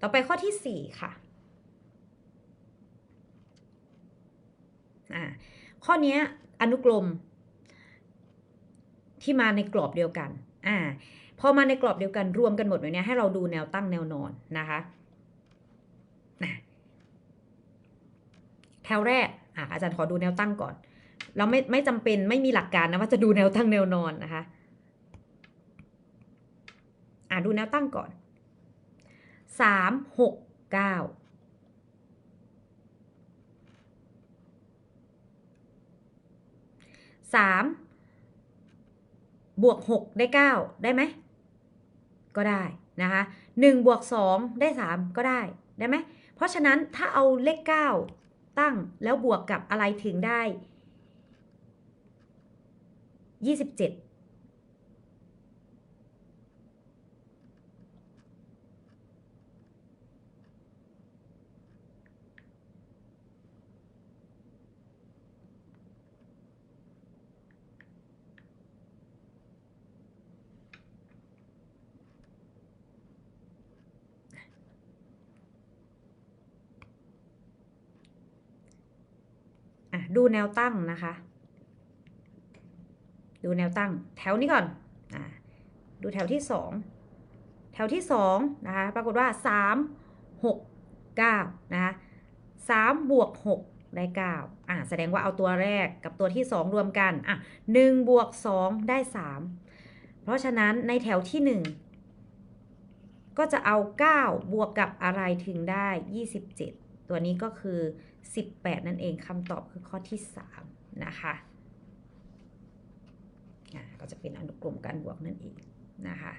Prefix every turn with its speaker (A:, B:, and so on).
A: ต่อไปข้อที่ 4 ค่ะอ่าข้อนี้อนุกรม ที่มาในกรอบเดียวกันอ่าพอมาในกรอบเดียวกันรวมกันหมดแบบเนี้ยให้เราดูแนวตั้งแนวนอนนะคะนะแถวแรกอะอาจารย์ขอดูแนวตั้งก่อน เราไม่ไม่จำเป็นไม่มีหลักการนะว่าจะดูแนวตั้งแนวนอนนะคะอะดูแนวตั้งก่อน สามหกเก้าสามบวกหกได้เก้าได้ไหม ก็ได้นะคะหนึ่งบวกสองได้สามก็ได้ได้ไหม เพราะฉะนั้นถ้าเอาเลขเก้าตั้งแล้วบวกกับอะไรถึงได้ยี่สิบเจ็ด อะดูแนวตั้งนะคะ ดูแนวตั้ง แถวนี้ก่อนอะดูแถวที่สองแถวที่สองนะคะปรากฏว่าสามหกเก้านะคะสามบวกหกได้เก้าอะแสดงว่าเอาตัวแรกกับตัวที่สองรวมกันอะหนึ่งบวกสองได้สามเพราะฉะนั้นในแถวที่หนึ่งก็จะเอา 9 บวกกับอะไรถึงได้ 27 ตัวนี้ก็คือ 18 นั่นเองคำตอบคือข้อที่ 3 นะคะอะก็จะเป็นอนุกรมการบวกนั่นเองนะคะ